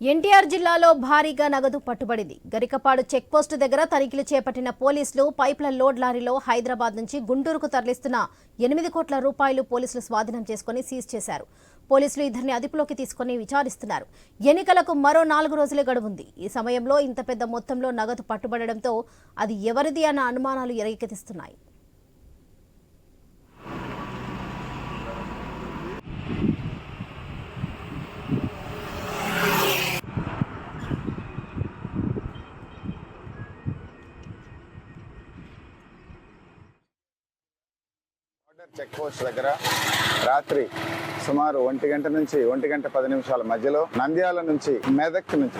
ఎన్టీఆర్ జిల్లాలో భారీగా నగదు పట్టుబడింది. గరికపాడు చెక్పోస్టు దగ్గర తనిఖీలు చేపట్టిన పోలీసులు పైప్ల లోడ్ లారీలో హైదరాబాద్ నుంచి గుంటూరుకు తరలిస్తున్న ఎనిమిది కోట్ల రూపాయలు పోలీసులు స్వాధీనం చేసుకుని సీజ్ చేశారు. పోలీసులు ఇద్దరిని అదుపులోకి తీసుకుని విచారిస్తున్నారు. ఎన్నికలకు మరో నాలుగు రోజులే గడువుంది. ఈ సమయంలో ఇంత పెద్ద మొత్తంలో నగదు పట్టుబడడంతో అది ఎవరిది అన్న అనుమానాలు ఎరగెత్తిస్తున్నాయి బార్డర్ చెక్ పోస్ట్ దగ్గర రాత్రి సుమారు ఒంటి గంట నుంచి ఒంటి గంట పది నిమిషాల మధ్యలో నంద్యాల నుంచి మెదక్ నుంచి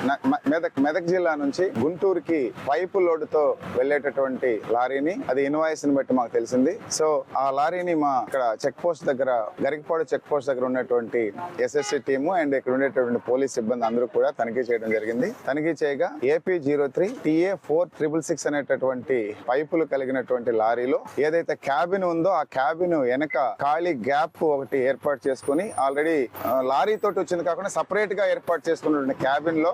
మెదక్ మెదక్ జిల్లా నుంచి గుంటూరుకి పైపు లోడ్తో వెళ్ళేటటువంటి లారీని అది ఇన్వాయిస్ని బట్టి మాకు తెలిసింది. సో ఆ లారీని మా ఇక్కడ చెక్ పోస్ట్ దగ్గర గరికపాడు చెక్ పోస్ట్ దగ్గర ఉన్నటువంటి ఎస్ఎస్సి టీము అండ్ ఇక్కడ ఉండేటటువంటి పోలీస్ సిబ్బంది అందరూ కూడా తనిఖీ చేయడం జరిగింది. తనిఖీ చేయగా AP zero three TA four triple six అనేటటువంటి పైపులు కలిగినటువంటి లారీలో ఏదైతే క్యాబిన్ ఉందో ఆ క్యాబిన్ వెనక ఖాళీ గ్యాప్ ఒకటి ఏర్పాటు చేసుకుని ఆల్రెడీ లారీ తోటి వచ్చింది కాకుండా సపరేట్గా ఏర్పాటు చేసుకున్నటువంటి క్యాబిన్లో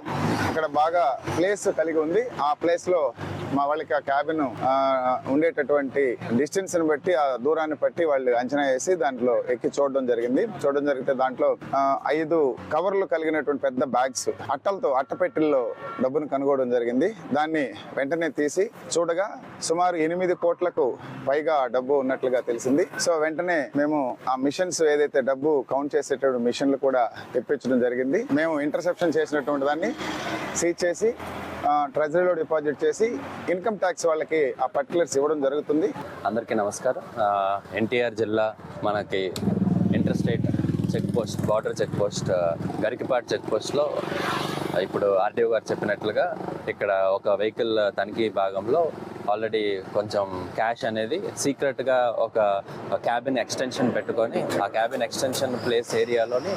అక్కడ బాగా ప్లేస్ కలిగి ఉంది. ఆ ప్లేస్లో మా వాళ్ళకి ఆ క్యాబిన్ ఉండేటటువంటి డిస్టెన్స్ని బట్టి ఆ దూరాన్ని బట్టి వాళ్ళు అంచనా వేసి దాంట్లో ఎక్కి చూడడం జరిగింది. చూడడం జరిగితే దాంట్లో ఐదు కవర్లు కలిగినటువంటి పెద్ద బ్యాగ్స్ అట్టలతో అట్టపెట్టెల్లో డబ్బును కనుగోవడం జరిగింది. దాన్ని వెంటనే తీసి చూడగా సుమారు ఎనిమిది కోట్లకు పైగా డబ్బు ఉన్నట్లుగా తెలిసింది. సో వెంటనే మేము ఆ మిషన్స్ ఏదైతే డబ్బు కౌంట్ చేసేటటువంటి మిషన్లు కూడా తెప్పించడం జరిగింది. మేము ఇంటర్సెప్షన్ చేసినటువంటి దాన్ని సీజ్ చేసి ట్రెజరీలో డిపాజిట్ చేసి ఇన్కమ్ ట్యాక్స్ వాళ్ళకి ఆ పర్టికులర్స్ ఇవ్వడం జరుగుతుంది. అందరికీ నమస్కారం. ఎన్టీఆర్ జిల్లా మనకి inter state check post border check post Garikipati check పోస్ట్లో ఇప్పుడు ఆర్డీఓ గారు చెప్పినట్లుగా ఇక్కడ ఒక వెహికల్ తనిఖీ భాగంలో ఆల్రెడీ కొంచెం క్యాష్ అనేది సీక్రెట్గా ఒక క్యాబిన్ ఎక్స్టెన్షన్ పెట్టుకొని ఆ క్యాబిన్ ఎక్స్టెన్షన్ ప్లేస్ ఏరియాలోని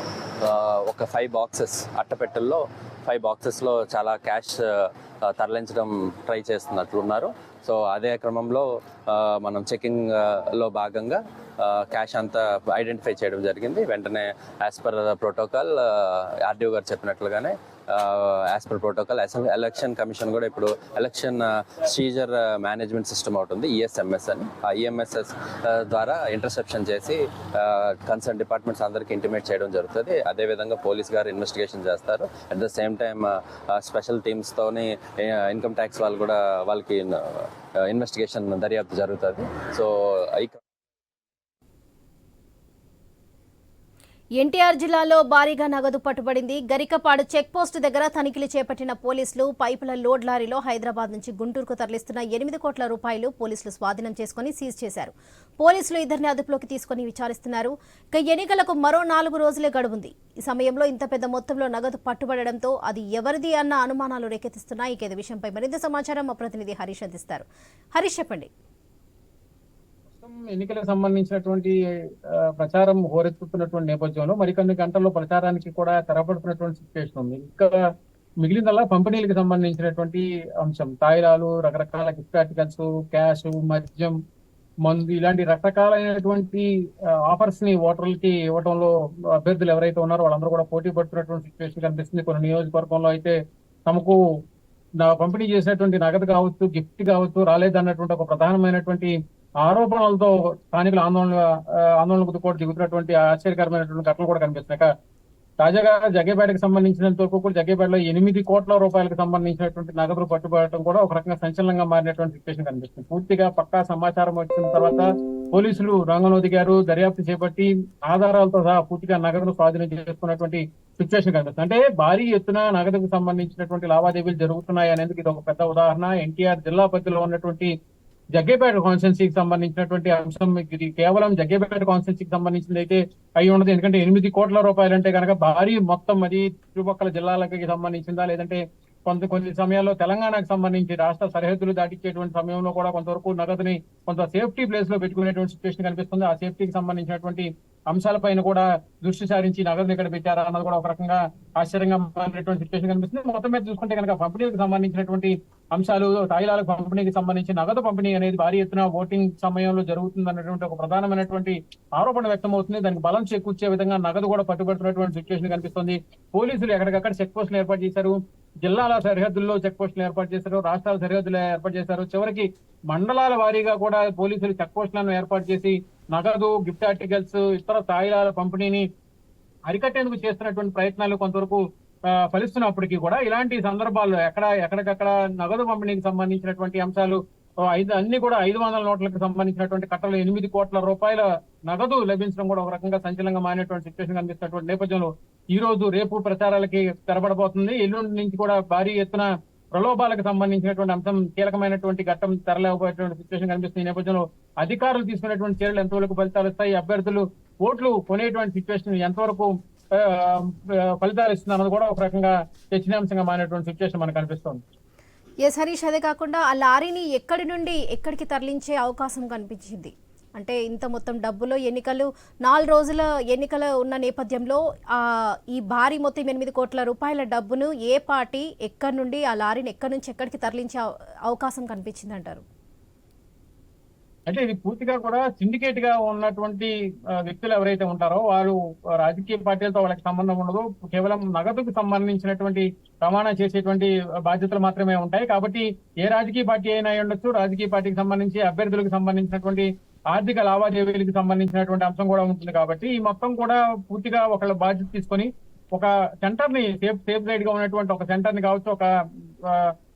ఒక ఫైవ్ బాక్సెస్ అట్టపెట్టెల్లో ఫైవ్ బాక్సెస్లో చాలా క్యాష్ uh, uh, తరలించడం ట్రై చేస్తున్నట్లు ఉన్నారు సో అదే క్రమంలో uh, మనం చెకింగ్లో భాగంగా క్యాష్ అంతా ఐడెంటిఫై చేయడం జరిగింది. వెంటనే యాజ్ పర్ ప్రోటోకాల్ ఆర్డీఓ గారు చెప్పినట్లుగానే as per protocol election commission కూడా ఇప్పుడు ఎలక్షన్ సీజర్ మేనేజ్మెంట్ సిస్టమ్ అవుతుంది ఈఎస్ఎంఎస్ అని. ఆ ఈఎంఎస్ఎస్ ద్వారా ఇంటర్సెప్షన్ చేసి కన్సర్న్ డిపార్ట్మెంట్స్ అందరికీ ఇంటిమేట్ చేయడం జరుగుతుంది. అదేవిధంగా పోలీస్ గారు ఇన్వెస్టిగేషన్ చేస్తారు. At the same time special టీమ్స్తోని income tax వాళ్ళు కూడా వాళ్ళకి ఇన్వెస్టిగేషన్ దర్యాప్తు జరుగుతుంది. సో ఎన్టీఆర్ జిల్లాలో భారీగా నగదు పట్టుబడింది. గరికపాడు చెక్పోస్ట్ దగ్గర తనిఖీలు చేపట్టిన పోలీసులు పైపుల లోడ్ లారీలో హైదరాబాద్ నుంచి గుంటూరుకు తరలిస్తున్న ఎనిమిది కోట్ల రూపాయలు పోలీసులు స్వాధీనం చేసుకుని సీజ్ చేశారు. పోలీసులు ఇద్దరిని అదుపులోకి తీసుకుని విచారిస్తున్నారు. ఇక ఎన్నికలకు మరో నాలుగు రోజులే గడువుంది. ఈ సమయంలో ఇంత పెద్ద మొత్తంలో నగదు పట్టుబడడంతో అది ఎవరిది అన్న అనుమానాలు రేకెత్తిస్తున్నాయి. ఇక విషయంపై మరింత సమాచారం మా ప్రతినిధి హరీష్ అందిస్తారు. హరీష్ చెప్పండి. ప్రస్తుతం ఎన్నికలకు సంబంధించినటువంటి ప్రచారం హోరెత్తుతున్నటువంటి నేపథ్యంలో మరికొన్ని గంటల్లో ప్రచారానికి కూడా తెరపడుతున్నటువంటి సిచ్యువేషన్ ఉంది. ఇంకా మిగిలినలా పంపిణీలకు సంబంధించినటువంటి అంశం తాయిలాలు రకరకాల గిఫ్ట్ ఆర్టికల్స్ క్యాష్ మద్యం మందు ఇలాంటి రకరకాలైనటువంటి ఆఫర్స్ని ఓటర్లకి ఇవ్వడంలో అభ్యర్థులు ఎవరైతే ఉన్నారో వాళ్ళందరూ కూడా పోటీ పడుతున్నటువంటి సిచ్యువేషన్ కనిపిస్తుంది. కొన్ని నియోజకవర్గంలో అయితే తమకు పంపిణీ చేసినటువంటి నగదు కావచ్చు గిఫ్ట్ కావచ్చు రాలేదన్నటువంటి ఒక ప్రధానమైనటువంటి ఆరోపణలతో స్థానికులు ఆందోళన ఆందోళనకు కూడా దిగుతున్నటువంటి ఆశ్చర్యకరమైనటువంటి ఘటనలు కూడా కనిపిస్తున్నాయి. తాజాగా జగ్గేపేటకు సంబంధించినంత వరకు కూడా జగ్గేపేటలో ఎనిమిది కోట్ల రూపాయలకు సంబంధించినటువంటి నగదు పట్టుబడటం కూడా ఒక రకంగా సంచలనంగా మారినటువంటి సిచ్యువేషన్ కనిపిస్తుంది. పూర్తిగా పక్కా సమాచారం వచ్చిన తర్వాత పోలీసులు రంగంలో దిగారు. దర్యాప్తు చేపట్టి ఆధారాలతో సహా పూర్తిగా నగదును స్వాధీనం చేసుకున్నటువంటి సిచ్యువేషన్ కనిపిస్తుంది. అంటే భారీ ఎత్తున నగదుకు సంబంధించినటువంటి లావాదేవీలు జరుగుతున్నాయి అనేందుకు ఇది ఒక పెద్ద ఉదాహరణ. ఎన్టీఆర్ జిల్లా పరిధిలో ఉన్నటువంటి జగ్గేపేట కాన్స్టిట్యున్సీకి సంబంధించినటువంటి అంశం ఇది కేవలం జగ్గేపేట కాన్స్టిట్యున్సీకి సంబంధించింది అయితే అయి ఉండదు. ఎందుకంటే ఎనిమిది కోట్ల రూపాయలు అంటే కనుక భారీ మొత్తం అది చుట్టుపక్కల జిల్లాలకి సంబంధించిందా? లేదంటే కొంత కొన్ని సమయాల్లో తెలంగాణకు సంబంధించి రాష్ట్ర సరిహద్దులు దాటించేటువంటి సమయంలో కూడా కొంతవరకు నగదుని కొంత సేఫ్టీ ప్లేస్లో పెట్టుకునేటువంటి సిచ్యువేషన్ కనిపిస్తుంది. ఆ సేఫ్టీకి సంబంధించినటువంటి అంశాలపైన కూడా దృష్టి సారించి నగదు ఇక్కడ పెట్టారా అన్నది కూడా ఒక రకంగా ఆశ్చర్యంగా మారినటువంటి సిచ్యువేషన్ కనిపిస్తుంది. మొత్తం మీద చూసుకుంటే కనుక పంపిణీకి సంబంధించినటువంటి అంశాలు తాయిలాలకు పంపిణీకి సంబంధించి నగదు పంపిణీ అనేది భారీ ఎత్తున ఓటింగ్ సమయంలో జరుగుతుంది అన్నటువంటి ఒక ప్రధానమైనటువంటి ఆరోపణ వ్యక్తమవుతుంది దానికి బలం చేకూర్చే విధంగా నగదు కూడా పట్టుబడుతున్నటువంటి సిచ్యువేషన్ కనిపిస్తుంది. పోలీసులు ఎక్కడికక్కడ చెక్ పోస్టులు ఏర్పాటు చేశారు. జిల్లాల సరిహద్దుల్లో చెక్ పోస్టులు ఏర్పాటు చేశారు. రాష్ట్రాల సరిహద్దులు ఏర్పాటు చేశారు. చివరికి మండలాల వారీగా కూడా పోలీసులు చెక్ పోస్టులను ఏర్పాటు చేసి నగదు గిఫ్ట్ ఆర్టికల్స్ ఇతర తాయిలాల పంపిణీని అరికట్టేందుకు చేస్తున్నటువంటి ప్రయత్నాలు కొంతవరకు ఫలిస్తున్నప్పటికీ కూడా ఇలాంటి సందర్భాల్లో ఎక్కడ ఎక్కడికక్కడ నగదు పంపిణీకి సంబంధించినటువంటి అంశాలు ఐదు అన్ని కూడా ఐదు వందల నోట్లకు సంబంధించినటువంటి కట్టలు ఎనిమిది కోట్ల రూపాయల నగదు లభించడం కూడా ఒక రకంగా సంచలనంగా మారినటువంటి సిచ్యువేషన్ కనిపిస్తున్నటువంటి నేపథ్యంలో ఈ రోజు రేపు ప్రచారాలకి తెరబడబోతుంది. ఎల్లుండి నుంచి కూడా భారీ ఎత్తున ప్రలోభాలకు సంబంధించినటువంటి అంశం కీలకమైనటువంటి ఘట్టం తరలేకపోయేటువంటి సిచ్యువేషన్ కనిపిస్తుంది. ఈ నేపథ్యంలో అధికారులు తీసుకునేటువంటి చర్యలు ఎంతవరకు ఫలితాలు ఇస్తాయి? అభ్యర్థులు ఓట్లు కొనేటువంటి సిచ్యువేషన్ ఎంతవరకు ఫలితాలు ఇస్తుంది అన్నది కూడా ఒక రకంగా చర్చనీయాంశంగా మారినటువంటి సిచ్యువేషన్ మనకు కనిపిస్తుంది. ఎస్ హరీష్ అదే కాకుండా ఆ లారీని ఎక్కడి నుండి ఎక్కడికి తరలించే అవకాశం కనిపించింది? అంటే ఇంత మొత్తం డబ్బులో ఎన్నికలు నాలుగు రోజుల ఎన్నికలు ఉన్న నేపథ్యంలో ఈ భారీ మొత్తం ఎనిమిది కోట్ల రూపాయల డబ్బును ఏ పార్టీ ఎక్కడి నుండి ఆ లారీని ఎక్కడి నుంచి ఎక్కడికి తరలించే అవకాశం కనిపించింది అంటారు అంటే ఇది పూర్తిగా కూడా సిండికేట్గా ఉన్నటువంటి వ్యక్తులు ఎవరైతే ఉంటారో వారు రాజకీయ పార్టీలతో వాళ్ళకి సంబంధం ఉండదు. కేవలం నగదుకు సంబంధించినటువంటి రవాణా చేసేటువంటి బాధ్యతలు మాత్రమే ఉంటాయి. కాబట్టి ఏ రాజకీయ పార్టీ అయినా అయి ఉండొచ్చు. రాజకీయ పార్టీకి సంబంధించి అభ్యర్థులకు సంబంధించినటువంటి ఆర్థిక లావాదేవీలకు సంబంధించినటువంటి అంశం కూడా ఉంటుంది కాబట్టి ఈ మొత్తం కూడా పూర్తిగా ఒకళ్ళ బాధ్యత తీసుకొని ఒక సెంటర్ని సేఫ్ సేఫ్ సైడ్గా ఉన్నటువంటి ఒక సెంటర్ని కావచ్చు ఒక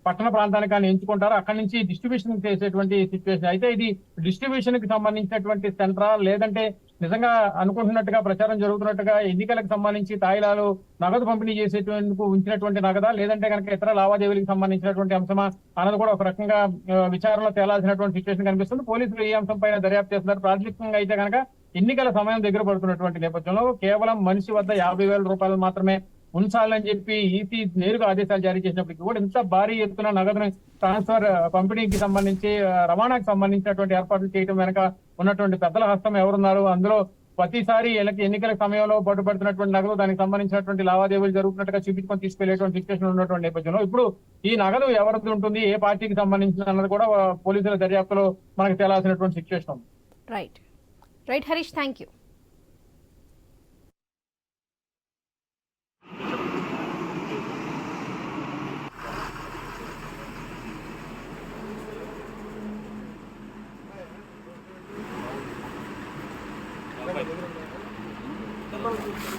పట్టణ ప్రాంతానికి కానీ ఎంచుకుంటారు అక్కడి నుంచి డిస్ట్రిబ్యూషన్ చేసేటువంటి సిచ్యువేషన్ అయితే ఇది డిస్ట్రిబ్యూషన్కి సంబంధించినటువంటి సెంటరా లేదంటే నిజంగా అనుకుంటున్నట్టుగా ప్రచారం జరుగుతున్నట్టుగా ఎన్నికలకు సంబంధించి తాయిలాలు నగదు పంపిణీ చేసేందుకు ఉంచినటువంటి నగదా లేదంటే కనుక ఇతర లావాదేవీలకు సంబంధించినటువంటి అంశమా అన్నది కూడా ఒక రకంగా విచారణలో తేలాల్సినటువంటి సిచ్యువేషన్ కనిపిస్తుంది. పోలీసులు ఈ అంశం పైన దర్యాప్తు చేస్తున్నారు? ప్రాథమికంగా అయితే కనుక ఎన్నికల సమయం దగ్గర పడుతున్నటువంటి నేపథ్యంలో కేవలం మనిషి వద్ద యాభై వేల రూపాయలు మాత్రమే ఉంచాలని చెప్పి ఈసీ నేరుగా ఆదేశాలు జారీ చేసినప్పటికీ కూడా ఇంత భారీ ఎత్తున నగదు ట్రాన్స్ఫర్ పంపిణీకి సంబంధించి రవాణాకు సంబంధించినటువంటి ఏర్పాట్లు చేయడం వెనక ఉన్నటువంటి పెద్దల హస్తం ఎవరున్నారు? అందులో ప్రతిసారి ఎన్నికల సమయంలో పట్టుబడుతున్నటువంటి నగదు దానికి సంబంధించినటువంటి లావాదేవీలు జరుగుతున్నట్టుగా చూపించుకొని తీసుకెళ్ళేటువంటి సిచ్యువేషన్ ఉన్నటువంటి నేపథ్యంలో. ఇప్పుడు ఈ నగదు ఎవరిది ఉంటుంది? ఏ పార్టీకి సంబంధించిన అన్నది కూడా పోలీసుల దర్యాప్తులో మనకు తేలాల్సినటువంటి సిచ్యువేషన్ ఉంది. Right right Harish thank you 네,